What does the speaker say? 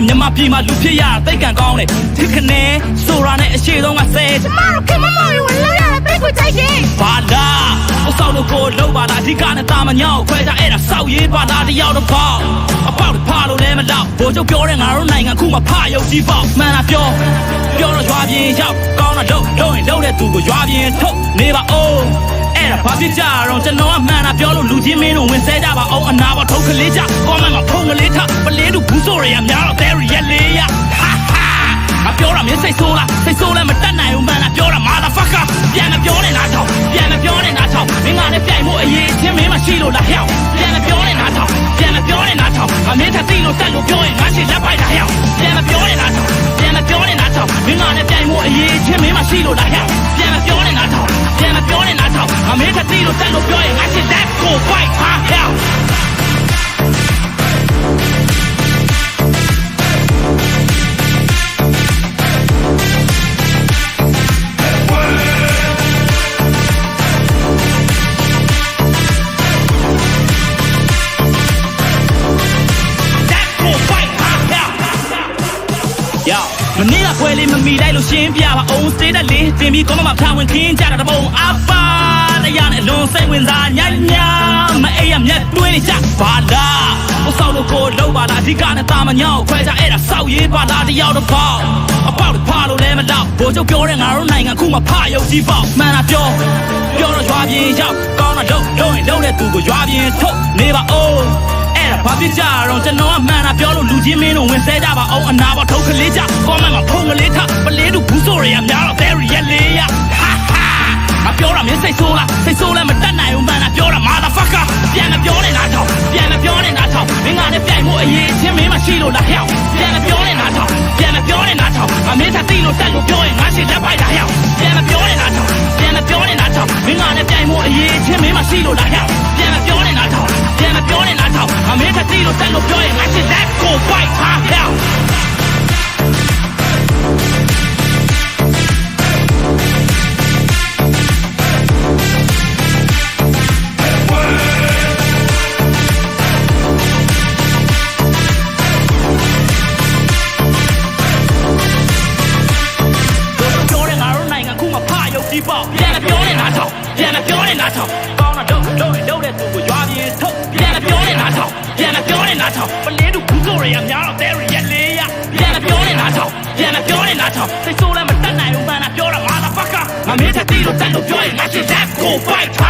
ရင်မြန်မာပြည်မှာလူဖြစ်ရတာသိတ်ကန်ကောင်းတယ်ဒီခနဲ့ဆိုတာနဲ့အရှိဆုံးကဆဲကျမတို့ခင်မမော်ရီဝင်လောက်ရတဲ့ပိတ်ကိုကြိုက်တယ်ဘာလားအဆောက်လို့ကိုလုံးပါလားအဓိကနဲ့တာမညောင်းခွဲကြအဲ့ဒါစောက်ရေးပါလားတယောက်တော့ပေါ့အပေါက်ဖာလို့လည်းမတော့ဘိုးချုပ်ပြောတဲ့ငါတို့နိုင်ငံခုမှဖယုတ်ကြီးပေါ့မှန်လားပြောပြောတော့ရွာပြင်းရောက်ကောင်းတော့လုံးလုံးရင်လုံးတဲ့သူကိုရွာပြင်းထုတ်နေပါဦး အဲ့ဒါဘာဖြစ်ကြတော့ကျွန်တော်ကမှန်တာပြောလို့လူချင်းမင်းတို့ဝင်ဆဲကြပါအောင်အနာပေါ်ထုတ်ကလေးကြကောမန့်မှာဖုံကလေးထပလေးတို့ဘူးဆိုရရများတော့ there ရလေးရဟာဟာငါပြောတာမင်းစိတ်ဆိုးလားစိတ်ဆိုးလည်းမတတ်နိုင်ဘူးမှန်လားပြောတာ motherfucker ပြန်မပြောနဲ့ငါချောင်းပြန်မပြောနဲ့ငါချောင်းမင်းကလည်းပြိုင်ဖို့အရေးချင်းမင်းမရှိလို့လားဟဲ့ပြန်မပြောနဲ့ငါချောင်းပြန်မပြောနဲ့ငါချောင်းငါမင်းထသိလို့တက်လို့ပြောရင်ငါရှိလက်ပိုက်တာဟဲ့ပြန်မပြောနဲ့ငါချောင်းပြန်မပြောနဲ့ငါချောင်းမင်းကလည်းပြိုင်ဖို့အရေးချင်းမင်းမရှိလို့လားဟဲ့ပြန်မပြောနဲ့ငါချောင်း ပြန်မပြောနဲ့ငါချောင်းငါမင်းထသိလို့တက်လို့ပြောရင်ငါရှိလက် မနေ့ကခွဲလေးမမီလိုက်လို့ရှင်းပြပါအောင် stay တဲ့လေးတင်ပြီးကောမမဖာဝင်ခင်းကြတာတပုံအပါတရားနဲ့အလွန်စိတ်ဝင်စားညညာမအေးရမျက်တွင်းကြပါလားဟိုဆောက်လို့ကိုလုံးပါလားအဓိကနဲ့တာမညောင်းခွဲကြအဲ့ဒါစောက်ရေးပါလားတယောက်တော့ပေါ့အပေါက်ဖာလို့လည်းမတော့ဘိုးချုပ်ပြောတဲ့ငါတို့နိုင်ငံခုမှဖယုတ်ကြီးပေါ့မှန်တာပြောပြောတော့ရွာပြင်းရောက်ကောင်းတော့လုံးလုံးရင်လုံးတဲ့သူကိုရွာပြင်းထုတ်နေပါဦး အဲ့ဒါဘာဖြစ်ကြတော့ကျွန်တော်ကမှန်တာပြောလို့လူချင်းမင်းတို့ဝင်ဆဲကြပါအောင်အနာပေါ်ထုတ်ကလေးကြကောမန့်မှာဖုံကလေးထပလေးတို့ဘူးဆိုရရများတော့ there ရလေးရဟာဟာငါပြောတာမင်းစိတ်ဆိုးလားစိတ်ဆိုးလည်းမတတ်နိုင်ဘူးမှန်တာပြောတာ motherfucker ပြန်မပြောနဲ့ငါချောင်းပြန်မပြောနဲ့ငါချောင်းမင်းကလည်းပြိုင်ဖို့အရေးချင်းမင်းမရှိလို့လားဟဲ့ပြန်မပြောနဲ့ငါချောင်းပြန်မပြောနဲ့ငါချောင်းငါမင်းထသိလို့တက်လို့ပြောရင်ငါရှိလက်ပိုက်တာဟဲ့ပြန်မပြောနဲ့ငါချောင်းပြန်မပြောနဲ့ငါချောင်းမင်းကလည်းပြိုင်ဖို့အရေးချင်းမင်းမရှိလို့လားဟဲ့ မင်းထသိလို့တက်လို့ပြောရင်ငါရှိလက်ကိုပိုက်ဟာဟဲ့ နဲ့ငါချောင်းပြန်မပြောနဲ့ငါချောင်းကောင်းတော့တော့တော့တဲ့သူကိုရွာပြင်းထုတ်ပြန်မပြောနဲ့ငါချောင်းပြန်မပြောနဲ့ငါချောင်းပလေးတို့ဘူးဆိုရရများတော့ there ရလေးရပြန်မပြောနဲ့ငါချောင်းပြန်မပြောနဲ့ငါချောင်းစိတ်ဆိုးလည်းမတတ်နိုင်ဘူးမှန်တာပြောတာ motherfucker ငါမင်းထသိလို့တက်လို့ပြောရင်ငါရှိလက်ကို fight ထား yeah